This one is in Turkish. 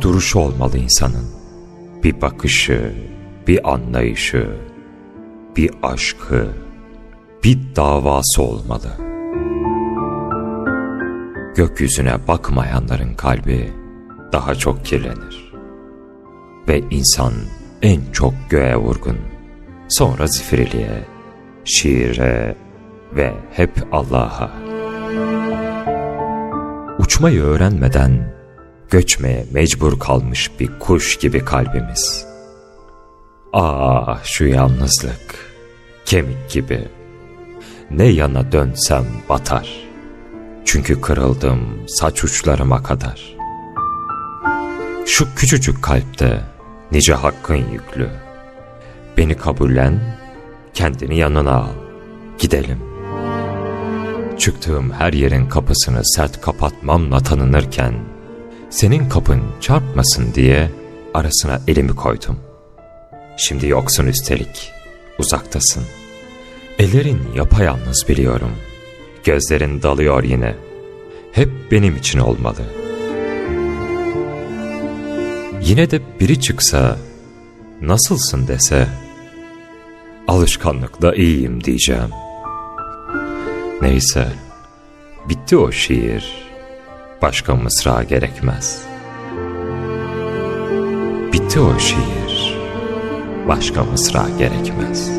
duruşu olmalı insanın. Bir bakışı, bir anlayışı, bir aşkı, bir davası olmalı. Gökyüzüne bakmayanların kalbi daha çok kirlenir. Ve insan en çok göğe vurgun, sonra zifiriliğe, şiire ve hep Allah'a. Uçmayı öğrenmeden göçmeye mecbur kalmış bir kuş gibi kalbimiz. Ah şu yalnızlık, kemik gibi. Ne yana dönsem batar. Çünkü kırıldım saç uçlarıma kadar. Şu küçücük kalpte nice hakkın yüklü. Beni kabullen, kendini yanına al. Gidelim. Çıktığım her yerin kapısını sert kapatmamla tanınırken, senin kapın çarpmasın diye arasına elimi koydum. Şimdi yoksun üstelik, uzaktasın. Ellerin yapayalnız biliyorum. Gözlerin dalıyor yine. Hep benim için olmalı. Yine de biri çıksa, nasılsın dese, alışkanlıkla iyiyim diyeceğim. Neyse, bitti o şiir. Başka mısra gerekmez. Bitti o şiir. Başka mısra gerekmez.